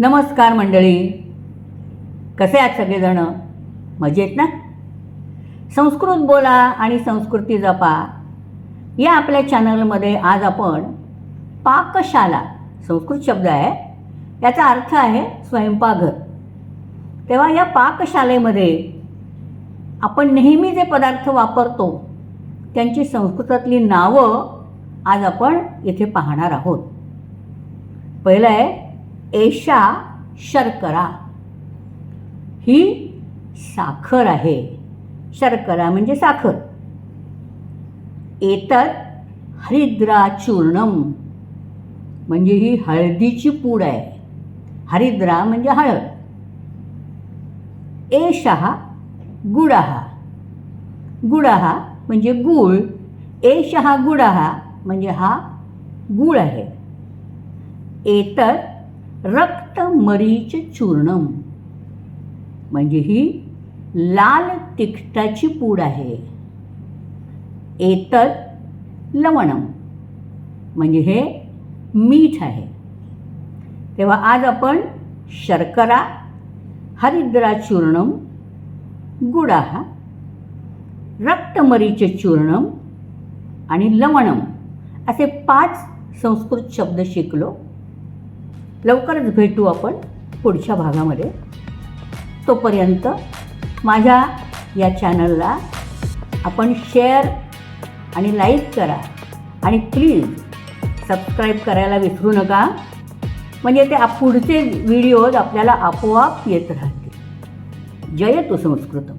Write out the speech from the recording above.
नमस्कार मंडळी. कसे आहात सगळेजणं? मजेत ना? संस्कृत बोला आणि संस्कृती जपा. या आपल्या चॅनलमध्ये आज आपण पाकशाला संस्कृत शब्द आहे याचा अर्थ आहे स्वयंपाकघर. तेव्हा या पाकशालेमध्ये आपण नेहमी जे पदार्थ वापरतो त्यांची संस्कृतातली नावं आज आपण इथे पाहणार आहोत. पहिलं आहे एशा शर्करा. ही साखर आहे. शर्करा म्हणजे साखर. एतर हरिद्राचूर्णम. म्हणजे ही हळदीची पूड आहे. हरिद्रा म्हणजे हळद. एषा गुडाहा गुडाहा म्हणजे गूळ. एशहा गुडहा म्हणजे हा गूळ आहे. रक्त मरीच चूर्णम. म्हणजे ही लाल तिखटाची पूड आहे. एतत लवणम. म्हणजे हे मीठ आहे. तेव्हा आज आपण शर्करा हरिद्रा चूर्णम गुडाहा रक्तमरीचे चूर्णम आणि लवणम असे पाच संस्कृत शब्द शिकलो. लवकरच भेटू आपण पुढच्या भागामध्ये. तोपर्यंत माझ्या या चॅनलला आपण शेअर आणि लाईक करा आणि प्लीज सबस्क्राईब करायला विसरू नका. म्हणजे ते पुढचे व्हिडिओज आपल्याला आपोआप येत राहतील. जयतु संस्कृतम.